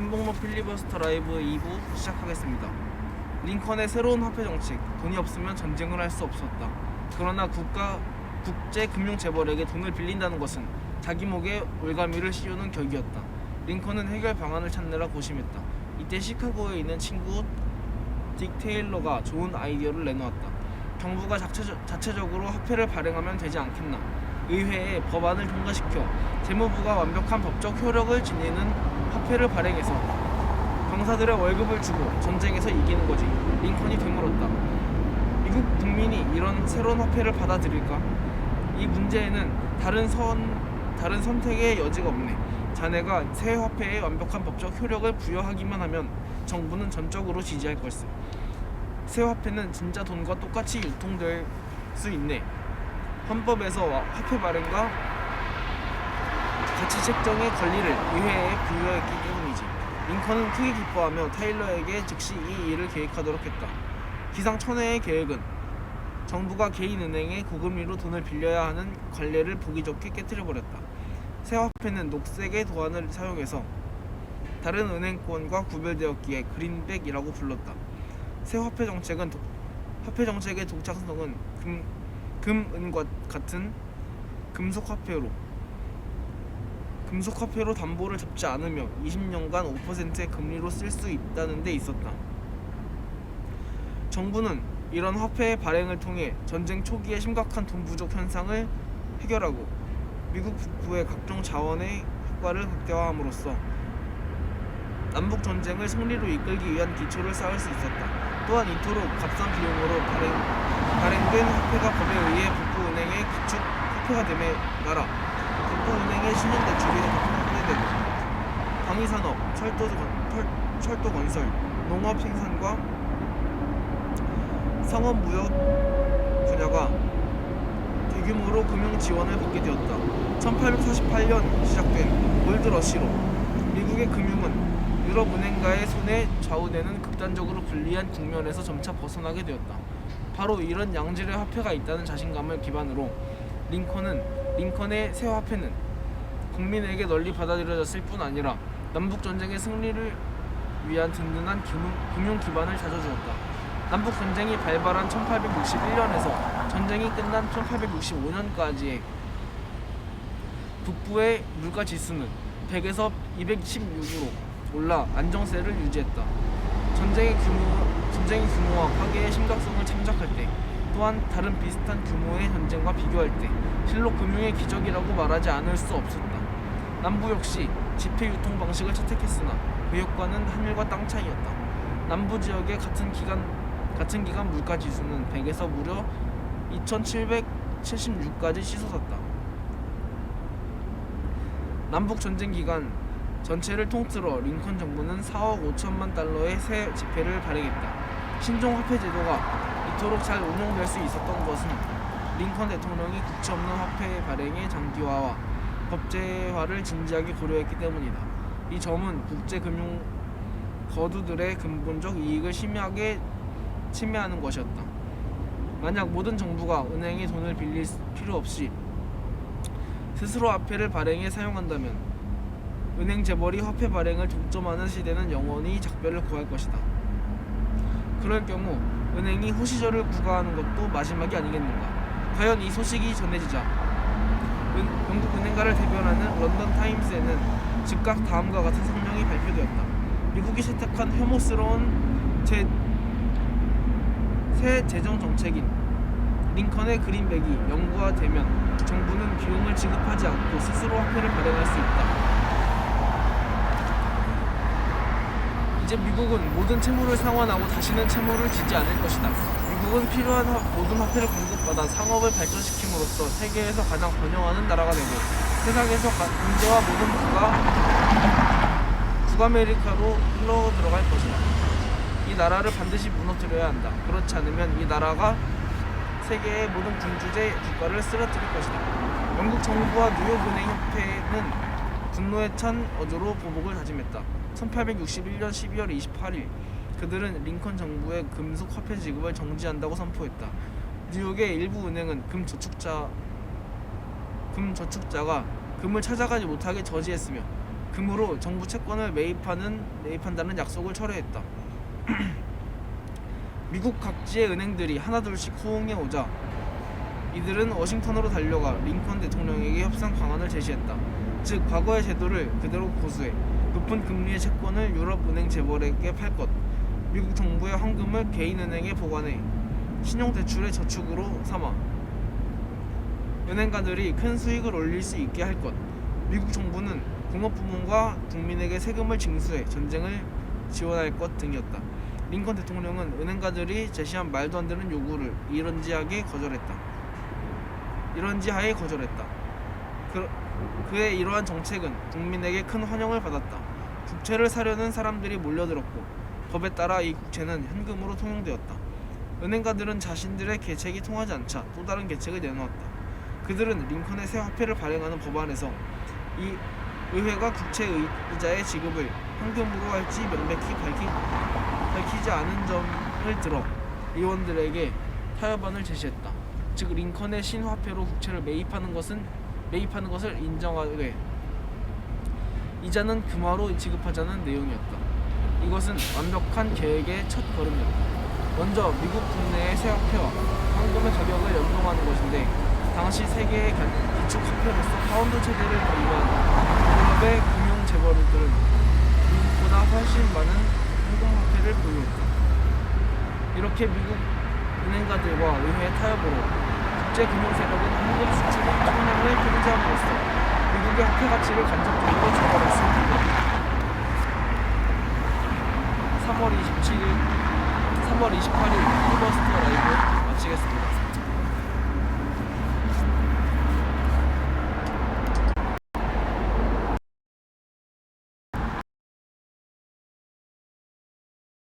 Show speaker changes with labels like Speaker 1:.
Speaker 1: 삼봉로 필리버스터 라이브 2부 시작하겠습니다. 링컨의 새로운 화폐 정책, 돈이 없으면 전쟁을 할 수 없었다. 그러나 국가 국제 금융 재벌에게 돈을 빌린다는 것은 자기 목에 올가미를 씌우는 격이었다. 링컨은 해결 방안을 찾느라 고심했다. 이때 시카고에 있는 친구 딕 테일러가 좋은 아이디어를 내놓았다. 정부가 자체적, 자체적으로 화폐를 발행하면 되지 않겠나? 의회에 법안을 통과시켜 재무부가 완벽한 법적 효력을 지니는 화폐를 발행해서 병사들의 월급을 주고 전쟁에서 이기는 거지. 링컨이 되물었다. 미국 국민이 이런 새로운 화폐를 받아들일까? 이 문제에는 다른 선 다른 선택의 여지가 없네. 자네가 새 화폐에 완벽한 법적 효력을 부여하기만 하면 정부는 전적으로 지지할 걸세. 새 화폐는 진짜 돈과 똑같이 유통될 수 있네. 헌법에서 화폐 발행과 가치 책정의 권리를 의회에 부여했기 때문이지. 링컨은 크게 기뻐하며 타일러에게 즉시 이 일을 계획하도록 했다. 기상천외의 계획은 정부가 개인 은행에 고금리로 돈을 빌려야 하는 관례를 보기 좋게 깨뜨려 버렸다. 새 화폐는 녹색의 도안을 사용해서 다른 은행권과 구별되었기에 그린백이라고 불렀다. 새 화폐 정책은 도- 화폐 정책의 독창성은 금, 금, 은과 같은 금속 화폐로 금속 화폐로 담보를 잡지 않으며 20년간 5%의 금리로 쓸 수 있다는 데 있었다. 정부는 이런 화폐의 발행을 통해 전쟁 초기에 심각한 돈 부족 현상을 해결하고 미국 북부의 각종 자원의 효과를 극대화함으로써 남북 전쟁을 승리로 이끌기 위한 기초를 쌓을 수 있었다. 또한 이토록 값싼 비용으로 발행, 발행된 화폐가 법에 의해 북부 은행의 기축 화폐가 됨에 따라 북부 은행의 신용 대출이 확대되고 방위산업, 철도, 건- 철, 철도 건설, 농업 생산과 상업 무역 분야가 대규모로 금융 지원을 받게 되었다. 1848년 시작된 골드러시로 미국의 금융은 유럽 은행가의 손에 좌우되는 극단적으로 불리한 국면에서 점차 벗어나게 되었다. 바로 이런 양질의 화폐가 있다는 자신감을 기반으로 링컨은 링컨의 새 화폐는 국민에게 널리 받아들여졌을 뿐 아니라 남북 전쟁의 승리를 위한 든든한 금융, 기반을 다져주었다. 남북 전쟁이 발발한 1861년에서 전쟁이 끝난 1865년까지의 북부의 물가 지수는 100에서 216으로 올라 안정세를 유지했다. 전쟁의 규모, 전쟁의 규모와 파괴의 심각성을 참작할 때, 또한 다른 비슷한 규모의 전쟁과 비교할 때, 실로 금융의 기적이라고 말하지 않을 수 없었다. 남부 역시 지폐 유통 방식을 채택했으나 그 효과는 하늘과 땅 차이였다. 남부 지역의 같은 기간 같은 기간 물가 지수는 100에서 무려 2,776까지 치솟았다. 남북 전쟁 기간 전체를 통틀어 링컨 정부는 4억 5천만 달러의 새 지폐를 발행했다. 신종 화폐 제도가 이토록 잘 운영될 수 있었던 것은 링컨 대통령이 국채 없는 화폐 발행의 장기화와 법제화를 진지하게 고려했기 때문이다. 이 점은 국제 금융 거두들의 근본적 이익을 심하게 침해하는 것이었다. 만약 모든 정부가 은행에 돈을 빌릴 필요 없이 스스로 화폐를 발행해 사용한다면 은행 재벌이 화폐 발행을 독점하는 시대는 영원히 작별을 구할 것이다. 그럴 경우 은행이 호시절을 구가하는 것도 마지막이 아니겠는가? 과연 이 소식이 전해지자 은, 영국 은행가를 대변하는 런던 타임스에는 즉각 다음과 같은 성명이 발표되었다. 미국이 채택한 혐오스러운 제, 새 재정 정책인 링컨의 그린백이 영구화되면 정부는 비용을 지급하지 않고 스스로 화폐를 발행할 수 있다. 이제 미국은 모든 채무를 상환하고 다시는 채무를 지지 않을 것이다. 미국은 필요한 화- 모든 화폐를 공급받아 상업을 발전시킴으로써 세계에서 가장 번영하는 나라가 되고 세상에서 가- 경제와 모든 부가 북아메리카로 흘러 들어갈 것이다. 이 나라를 반드시 무너뜨려야 한다. 그렇지 않으면 이 나라가 세계의 모든 군주제 국가를 쓰러뜨릴 것이다. 영국 정부와 뉴욕은행 협회는 분노에 찬 어조로 보복을 다짐했다. 1861년 12월 28일 그들은 링컨 정부의 금속 화폐 지급을 정지한다고 선포했다. 뉴욕의 일부 은행은 금 저축자 금 저축자가 금을 찾아가지 못하게 저지했으며 금 금으로 정부 채권을 매입하는 매입한다는 약속을 철회했다. 미국 각지의 은행들이 하나둘씩 호응해 오자 이들은 워싱턴으로 달려가 링컨 대통령에게 협상 방안을 제시했다. 즉 과거의 제도를 그대로 고수해 높은 금리의 채권을 유럽 은행 재벌에게 팔 것, 미국 정부의 황금을 개인 은행에 보관해 신용 대출의 저축으로 삼아 은행가들이 큰 수익을 올릴 수 있게 할 것. 미국 정부는 공업 부문과 국민에게 세금을 징수해 전쟁을 지원할 것 등이었다. 링컨 대통령은 은행가들이 제시한 말도 안 되는 요구를 이런지하게 거절했다. 이런지하에 거절했다. 그, 그의 이러한 정책은 국민에게 큰 환영을 받았다. 국채를 사려는 사람들이 몰려들었고 법에 따라 이 국채는 현금으로 통용되었다. 은행가들은 자신들의 계책이 통하지 않자 또 다른 계책을 내놓았다. 그들은 링컨의 새 화폐를 발행하는 법안에서 이 의회가 국채 의- 이자의 지급을 현금으로 할지 명백히 밝히, 밝히지 않은 점을 들어 의원들에게 타협안을 제시했다. 즉 링컨의 신화폐로 국채를 매입하는 것은 매입하는 것을 인정하되 이자는 금화로 지급하자는 내용이었다. 이것은 완벽한 계획의 첫 걸음이었다. 먼저 미국 국내의 새 화폐와 황금의 가격을 연동하는 것인데 당시 세계의 가- 기축 화폐로서 파운드 체제를 보유한 유럽의 금융 재벌들은 미국보다 훨씬 많은 황금 화폐를 보유했다. 이렇게 미국 은행가들과 의회의 타협으로 국제 금융 세력은 황금 수출 총량을 통제함으로써 미국의 화폐 가치를 간접적으로 수 있다. 3월 27일, 3월 28일 리버스터 라이브 마치겠습니다.